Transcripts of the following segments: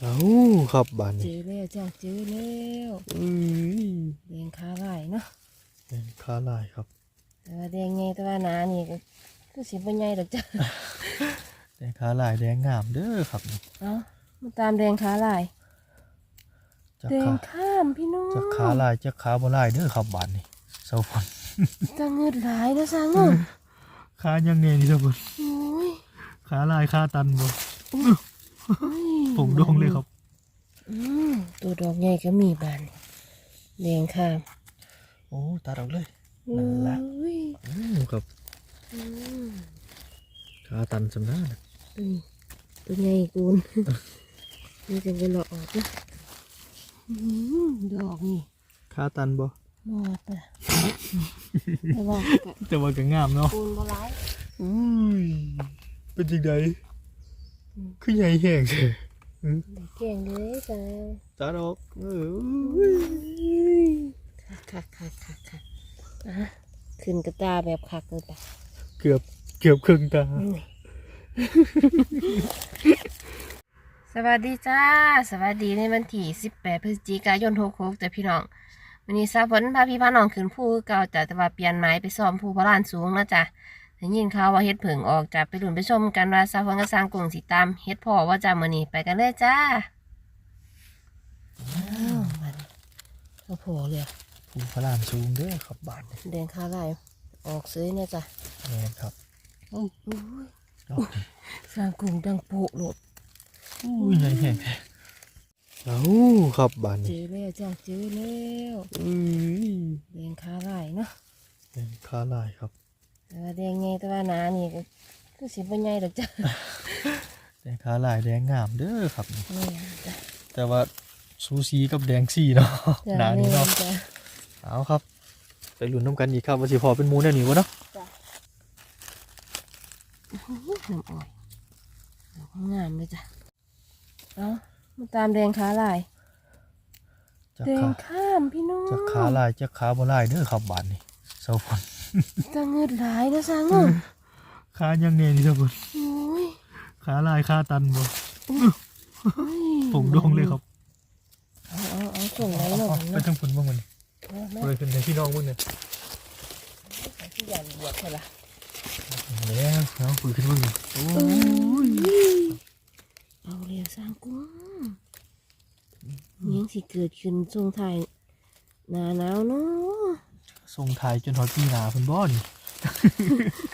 เอาครับบานเจนี้อแล้วจ้าเจอแล้วอุ้ยแดงขาลายเนาะเป็นค้าลายครับแต่ว่าแดงไงแต่ว่าหนานี่ก็คือสิบ่ใหญ่ดอกจ้าแดงค้าลายแดงงามเด้อครับนี่เอ้ามาตามแดงขาลายจากแดงขาข้ามพี่น้องจากขาลายจากขาบ่ลายเด้อครับบานนี้เสาฝนตาเงืดหลายนะสร้างเนาะขายังไงนี่เสาฝนโอ้ยขาลายขาตันบ่ โอ้ยผมดงเลยครับอืมตัวดอกใหญ่ก็มีบานแดงข้ามโอ้ตัดออกเลยนั่นล่ะโอ้ยอืมครับอืมขาตันสำนักตัวนี้ตัวใหญ่กูนนี่จะไปหลอกออกนะอืมดอกนี่ขาตันบ่มอดไปแต่ว่าก็แต่ว่าก็งามเนาะกูนบ่ร้ายอุ้ยเป็นจังได คือใหญ่แห้งใช่เก่งเลยจ้าตัดออกเออคักคักคักคักคักอะขึ้นกระตาแบบคักเลยปะเกือบเกือบครึ่งตา สวัสดีจ้า สวัสดีในวันที่18 พฤศจิกายน66จ้ะพี่น้องวันนี้ซาฝนพาพี่พาน้องขึ้นภูเก่าจ้ะแต่ว่าเปลี่ยนไม้ไปซ้อมภูพระลานสูงนะจ๊ะ ได้ยินข่าวว่าเฮ็ดเผิงออกจ้ะไปลุ้นไปชมกันว่าซาฝนกับสร้างกลุ่งสิตามเฮ็ดพ่อว่าจ้ะมื้อนี้ไปกันเลยจ้าอ้าวมันโอ้โหเลยอะภูพระลานสูงเด้อครับบ้านนี่แดงขาลายออกซื้อเนี่ยจ้ะแม่นครับอุ้ยอุ้ยดอกนี่สร้างกลุ่งดังโปะโหลดอุ้ยใหญ่แห้งเอาครับบ้านเจนี้อแล้วจ้ะเจอแล้วอุ้ยแดงขาลายเนาะเป็นค้าลายครับ แต่ว่าแดงไงแต่ว่าหนานี่ก็คือสิบ่ใหญ่ดอกจ้ะแดงค้าลายแดงงามเด้อครับนี่นี่จ้ะแต่ว่าซูซีกับแดงซี่เนาะหนานี่เนาะจ้ะเอาครับ ไปลุ้นน้ำกันอีกครับว่าสิพอเป็นหมูแนวนี้วะเนาะน้ำอ้อยดอกงามเลยจ้ะเอามาตามแดงขาลายจากแดงขาข้ามพี่น้องจากขาลายจากขาบ่ลายเด้อครับบ้านนี้เสาฝน ตาเงืดหลายนะสร้างเนาะขายังไงนี่เสาฝนโอ้ยขาลายขาตันบ่โอ้ยผมดงเลยครับเอาเอาเอาส่งไหนหน่อยไปเนาะทั้งฝุ่นบ้างมันเอาแม่เลยเป็นในพี่น้องบ้างเนี่ยที่ยันบวชเหรอแล้วเอาปุ๋ยขึ้นบ้างโอ้ยเอาเรียสร้างกุ้งยังสิเกิดขึ้นทรงไทายหนาหนาวเนาะ ส่งถ่ายจนฮอตปีหนาเพิ่นบ่นี่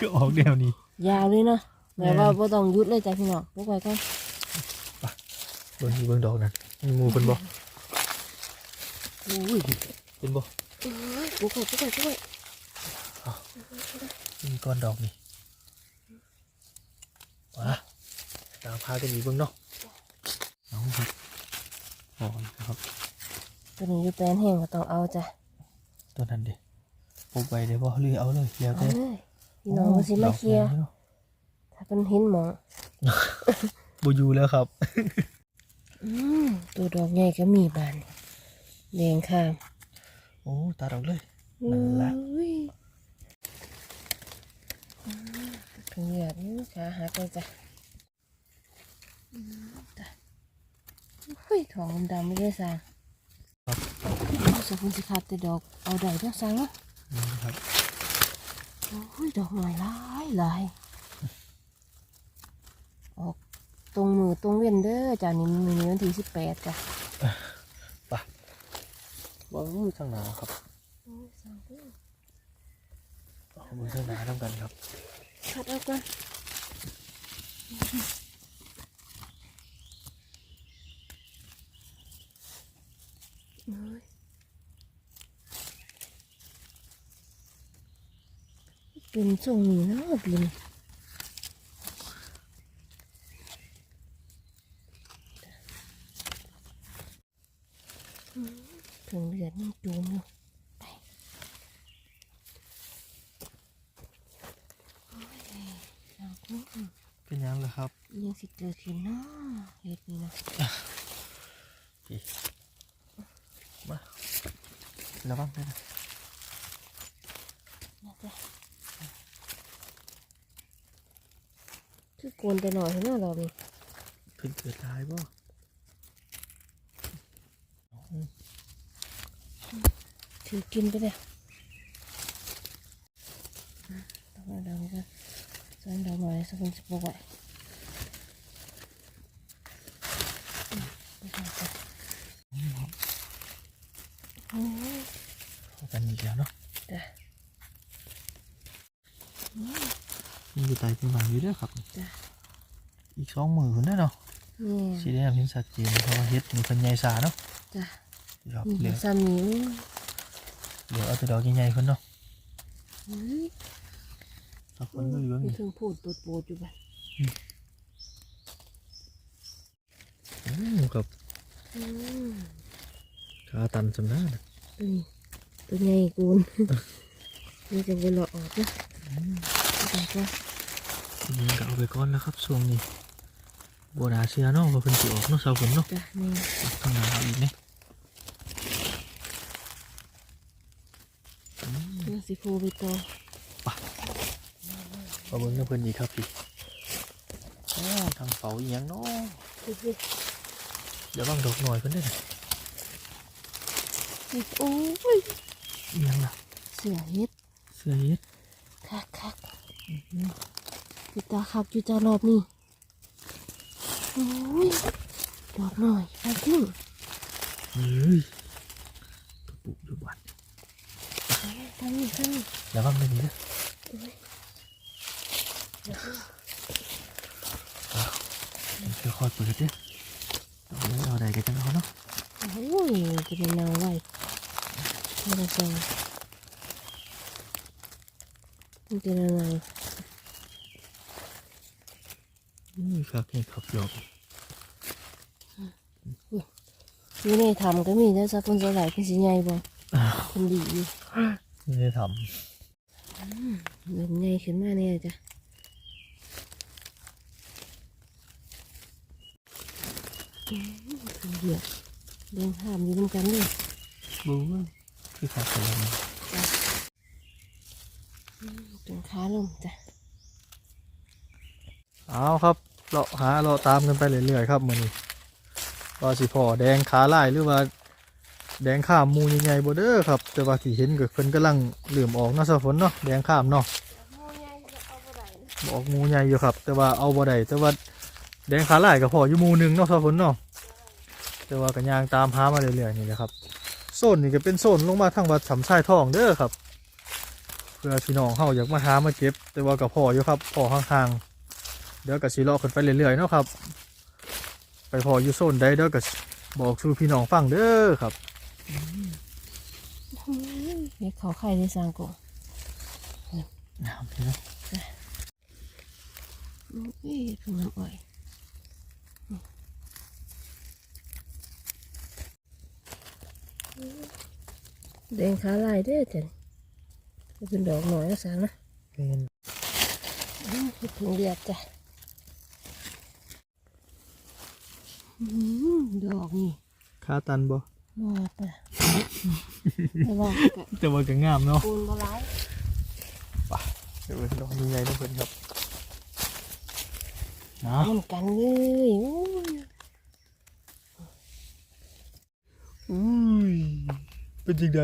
ก็ออกแนวนี้ยาวเลยเนาะแม่แต่ว่าบ่ต้องหยุดเลยจ้ะพี่น้องพวกไปก่อนเบิ่งอยู่เบิ่งดอกนั่นมีหมูเพิ่นบ่อุ้ยเป็นบ่เอ้ยพวกไปพวกไปพวกไปมีก้อนดอกนี่ว้าตามพากันอีกเบิ่งเนาะเอาครับอ๋อครับตัวนี้อยู่แปลนแห้งก็ต้องเอาจ้ะตัวนั้นดิ ปลูกไว้เดี๋ยวบ่หรือเอาเลยแล้วเอาแต่เลยพี่น้องมาสิมาเคลียร์ดอกใหญ่เนาะถ้าเป็นเห็นหมองบ่อยู่แล้วครับ อืมตัวดอกใหญ่ก็มีบานแดงข้ามโอ้ตัดออกเลยนั่นล่ะอุ้ยอืมถึงเหยียดนี่ขาหักเลยจ้ะอืมจ้ะเฮ้ยทองดำไม่ได้สร้างครับสกุลสิขาดแต่ดอกเอาดอกเดียวสร้างเนาะ นี่ครับโอ้ยดอกหน่อยหลายหลายออกตรงมือตรงเว้นเด้อจ้ะนี่มือนี้วันที่สิบแปดจ้ะบ่มือทางหนาครับโอ้ยสร้างเด้อเอามือทางหนาทำกันครับคัดเอาก่อนโอ้ย เป็นทรงนี้เนาะบินอืมถึงเลือดนี่จูมอยู่ไปโอ้ยเอากุ้งเป็นยังล่ะครับ ยังสิเกิดขึ้นเนาะเฮ็ดนี่นะพี่มาระวังด้วยนะนะ กวนไปหน่อยเห้หน้าเราดิเพิ่งเกิดลายบ่ถือกินไปเลยต้องมาดำกันส่วนดำหน่อยสักคนสิบกว่า อยู่เด้วยครับจ้ะอีกสองมือคนได้อเนาะนี่สีแดงเห็นชัดเจนเพราะว่าเฮ็ดมีคนใหญ่สาเนาะจ้ะครับนี่เหลือสามีเหลือเอาแต่ดอกใหญ่ๆคนเนาะอุ้ยสักคนก็อยู่แบบมีนี้เครื่องพูดปูดปูดอยู่บ้านอืมครับอืมขาตันสำนักตัวนี้ตัวใหญ่กูนนี่จะไปหลอกออกนะแต่ก็ทีนี้ ก็เอาไปก่อนแล้วครับช่วงนี้บัวนาเชื่อเนาะว่าเพิ่นสิออกเนาะเสาฝนเนาะจ้ะนี่ข้างหน้าเอาอีกเนี่ยเพื่อสิโพไปต่อมาเบิ่งกับเพิ่นอีกครับพี่อ๋อทางเฝ้าอีหยังเนาะดูสิเดี๋ยวบางดอกหน่อยเพิ่นได้อนะโอ้ยอีหยังล่ะเสือเฮ็ดเสื้อเฮ็ดคักคัก จุตาคักจุตารอบนี้โอ้ยดอกหน่อยไปทิ้งเฮ้ยกระปุกอยู่บ้านทางนี้ทางนี้เดี๋ยวบางไม่ดีเด้อเอาค่อยๆเปิดเด้อเอาเลยเอาใดกันจังเอาเนาะโอ้ยจะเป็นแนวไว้ไม่ได้จังมันเป็นอะไร นี่ ครับนี่ครับดอกอยู่ในถ้ำก็มีนะจ๊ะคนสลายเป็นสีใหญ่บ่คนดีอยู่ไม่ได้ทเดินใหญ่ขึ้นมาเนี่ยจ้ะอืมขึ้นเหยียบเดินข้ามอยู่น้ำกันเลยำบูคือขาดไปแล้วจนขาลงจ้ะเอาครับ เราหาเราตามกันไปเรื่อยๆครับมือนี้ว่าสิพอแดงขาลายหรือว่า แดงข้ามมูใหญ่ๆบ่เด้อครับ แต่ว่าที่เห็นก็เพิ่นกำลังเหลื่อมออกเนาะสะฝนเนาะแดงข้ามเนาะบอกงูใหญ่อยู่ครับ แต่ว่าเอาบ่ได้แต่ว่าแดงขาลายก็พออยู่มูหนึ่งเนาะสะฝนเนาะแต่ว่าก็ย่างตามหามาเรื่อยๆนี่แหละครับโซนนี่ก็เป็นโซนลงมาทางวัดสำไส้ทองเด้อครับ เพื่อพี่น้องเฮาอยากมาหามาเก็บ แต่ว่าก็พออยู่ครับพอห่างๆ เดี๋ยวก็สิเลาะขึ้นไปเรื่อยๆเนาะครับ ไปพออยู่โซนใดเดี๋ยวก็สิบอกสู่พี่น้องฟังเด้อครับเด็กเขาไข่ได้สร้างกูน้ำพี่น้องอุ้ยเพิ่งน้ำอ้อยแดงขาลายเด้อจ้ะนี่เป็นดอกหน่อยนะสางนะเป็นอืมคิดถึงเดียดจ้ะอืม ดอกนี่ขาตันบ่มอดอะไม่ว่ากะแต่ว่าก็งามเนาะปูนบร้ายเดี๋ยวดอกใหญ่ๆทุกคนครับนะเหมือนกันเลยโอ้ยอุ้ยเป็นจังได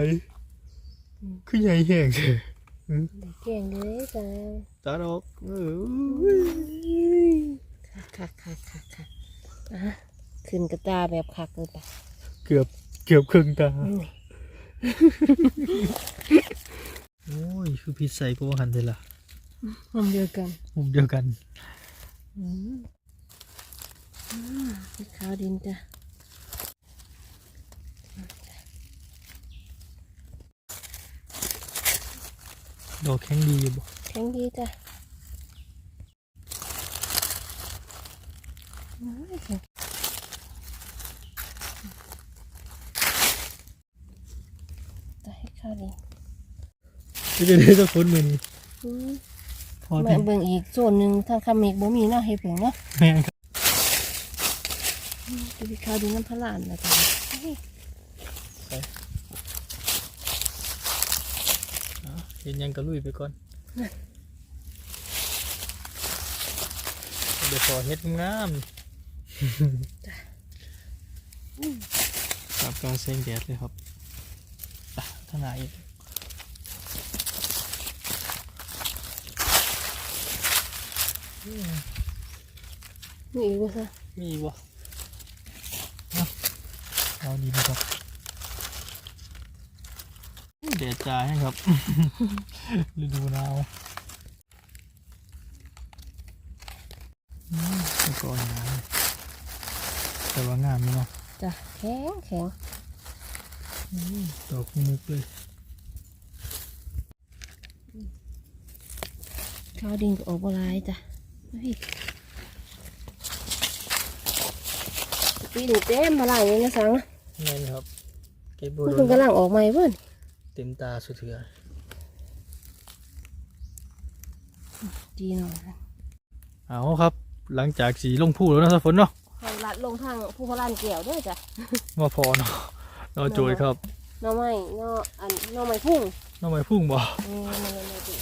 คือใหญ่แห้งเด้อได้เก่งเลยจ้ะตาดอกเออคักคักคักคักคักอะ ขึ้นกระตาแบบคักเลยปะเกือบเกือบครึ่งตาอืมโอ้ยคือพิษใส่พวกหันเลยล่ะมันเดียวกันมุมเดียวกันอืมอ่าสีขาวดินจ้ะดอกแข็งดีอยู่บ่แข็งดีจ้ะโอ้ยแข็งจะให้ข้าวดิน เป็นจังได๋ทุกคนมื้อนี้อืมพอมาที่เบิ่งอีกส่วนหนึ่งทางคำเมกบ่มีเนาะเฮ็ดเพิ่งเนาะแม่งครับดูพี่ข้าวดินน้ำพะลานนะจ๊ะเฮ้ยเอาเห็นหยังก็ลุยไปก่อนเดี๋ยวพอเฮ็ดงามตากับกลางเส้นแดดเลยครับอะทางไหนอีก มีอีกบ่ซะมีวะเอาเอาดีนครับอู้แดดจ้าให้ครับฤดูหนาวอืมแล้วก็หนาวแต่ว่างามอยู่เนาะจ้ะแข็งแข็งอืมดอกมุกเลยข้าวดินก็ออกบ่หลายจ้ะ ปีนี้เต็มมาหลายเลยนะสังนะแม่นครับเก็บบัมันวเพิ่งกำลังออกใหม่เพิ่นเต็มตาสุดเถื่อดีหน่อยนะเอาครับ หลังจากสีลงพูแล้วนะสะฝนเนาะคอยลัดลงทางผู้พลานแก้วด้วยจ้ะมาพอเนาะเราโจยครับหน่อไม้หน่ออันหน่อไม้พุ่งน้องไม้พุ่งบ่นี่นี่นี่นี่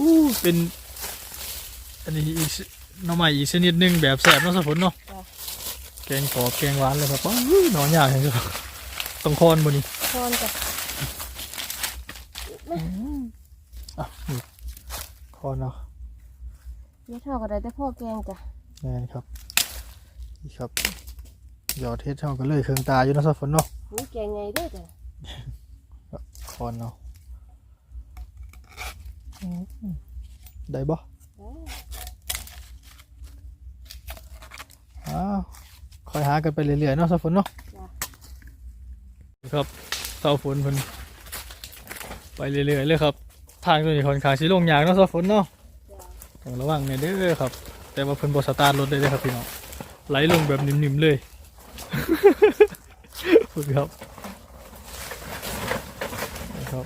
อู้เป็น อันนี้อีกชหน้องใหม่อีกชนิดหนึ่งแบบแสบเนาะสะฝนเนาะจ้ะ แกงขอบแกงหวานเลยครับว้าวหนอนยากเลยครับต้องคอนบนนี้คอนจ้ะอะนี่คอนเนาะเยอะเท่าก็ได้แต่พ่อแกงจ้ะนี่นครับนี่ครับหยอดเทศเท่ากันเลยเครื่องตาอยู่เนาะสะฝนเนาะหูแกงไงเด้วยจ้ะคอนเนาะอืมได้บ่ ได้ อ้าวคอยหากันไปเรื่อยๆเนาะสะฝนเนาะจ้ะครับเสาฝนเพิ่นไปเรื่อยๆเลยครับ ทางตัวนี้ค่อนข้างสิลงยากเนาะเสาฝนเนาะจ้ะต้องระวังเนี่ยเด้อครับ แต่ว่าเพิ่นบ่สตาร์ทรถได้เลยครับพี่น้องไหลลงแบบนิ่มๆเลยฝึกครับนะครับ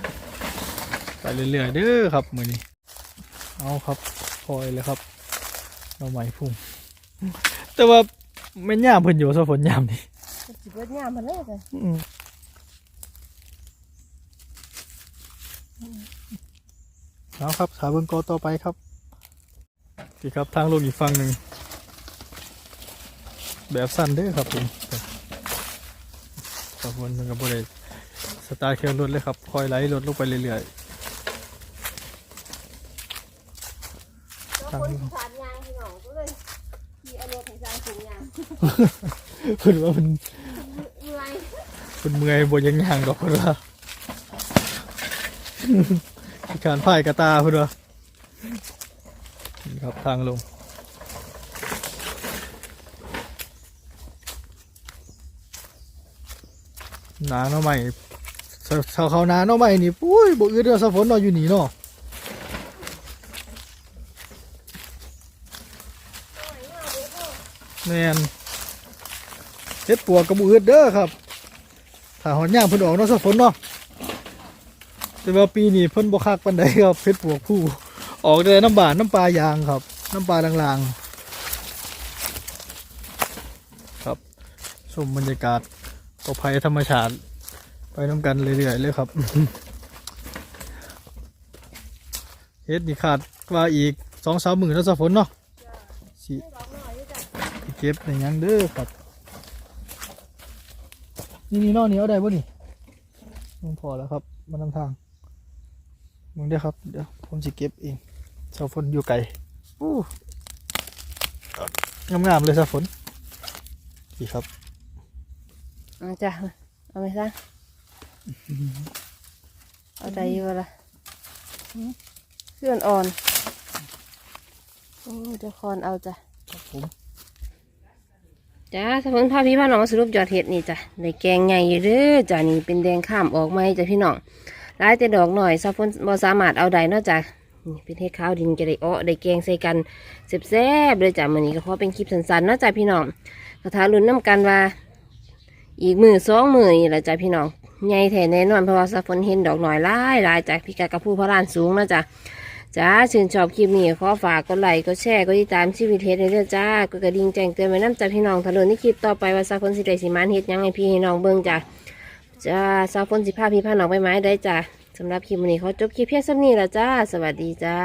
ไปเรื่อยๆเด้อครับมือนี้ เอาครับพลอยเลยครับเราใหม่พุ่งแต่ว่า แม่นย่ามเพิ่นอยู่ซะฝนยามนี่ก็สิเบิดยามมันเลยจ้ะอืมเอาครับสาเบิ่งกอต่อไปครับนี่ครับทางลงอีกฝั่งหนึ่งแบบสั้นเด้อครับผมขอบคุณมันกับบริสตาร์ทเครื่องรถเลยครับ คอยไหลรถลงไปเรื่อยแล้วคนที่ผ่านยางพี่น้องก็เลยขี่เอารถให้จางถึงยาง ๆ เพิ่นว่ามันเมื่อยเพิ่นเมื่อยบนยังย่างดอกเพิ่นว่าการพ่ายกระตาเพิ่นว่านี่ครับทางลงหนาเนาะใหม่ชาวเขาหนาเนาะใหม่นี่ปุ้ยบ่อืดเด้อสะฝนเนาะอยู่นี่เนาะแมน เฮ็ดปวกกระบุอืดเด้อครับถ้าหอนย่างเพิ่นออกเนาะสักฝนเนาะแต่ว่าปีนี้เพิ่นบ่คักปานใดครับเฮ็ดปวกผู้ออกแต่น้ำบานน้ำปลายางครับ น้ำปลาลางๆ ครับชมบรรยากาศปลอดภัยธรรมชาติ ไปน้ำกันเรื่อยๆเลยครับเฮ็ดนี่ขาดว่าอีกสองสามหมื่นแล้วสักฝนเนาะสิดอเก็บในยังเด้อครับ นี่นี่นอกนี้เอาได้บ่นี่ลงพอแล้วครับมานำทางมึงเด้อครับ เดี๋ยวผมสิเก็บเองเสาฝนอยู่ไกลอู้งามๆเลยเสาฝนดีครับเอาจ้ะเอาไหมซะเอาใจอยู่บ่ล่ะเคลื่อนอ่อนโอ้เจะคอนเอาจ้ะครับผม จ้าสมุนพาพี่พ่อน้องสรุปยอดเห็ดนี่จ้ะในแกงใหญ่อยู่เด้อจ้ะนี่เป็นแดงข้ามออกไหมจ้ะพี่น้องร้ายแต่ดอกหน่อยซาฟนบ่สามารถเอาได้นอกจากนี่เป็นเห็ดขาวดินจะได้อ้อได้แกงใส่กันเแซ่บๆเลยจ้ะมื้อนี้ก็ขอเป็นคลิปสั้นๆนอกจากพี่น้องกระทาลุ้นน้ำกันว่า อีกมือสองมือนี่แหละจ้ะพี่น้องใหญ่แท้แน่นอนเพราะว่าซาฟนเห็นดอกหน่อยหลายหลายจากพี่กากระพูพระลานสูงนอะจ้ะ จ้าชื่นชอบคลิปนี้ขอฝากกดไลค์กดแชร์กดติดตามชีวิตเฮ็ดให้เด้อจ้ากดกระดิ่งแจ้งเตือนไว้น้ำจากพี่น้องทะลุในคลิปต่อไปว่าซาคนสิได้สิมันเฮ็ดยังให้พี่ให้น้องเบิ่งจ้าจ้าซาคนสิพาพี่พาน้องไปไม้ได้จ้าสำหรับคลิปนี้ขอจบคลิปเพียงส่ำนี้ละจ้า สวัสดีจ้า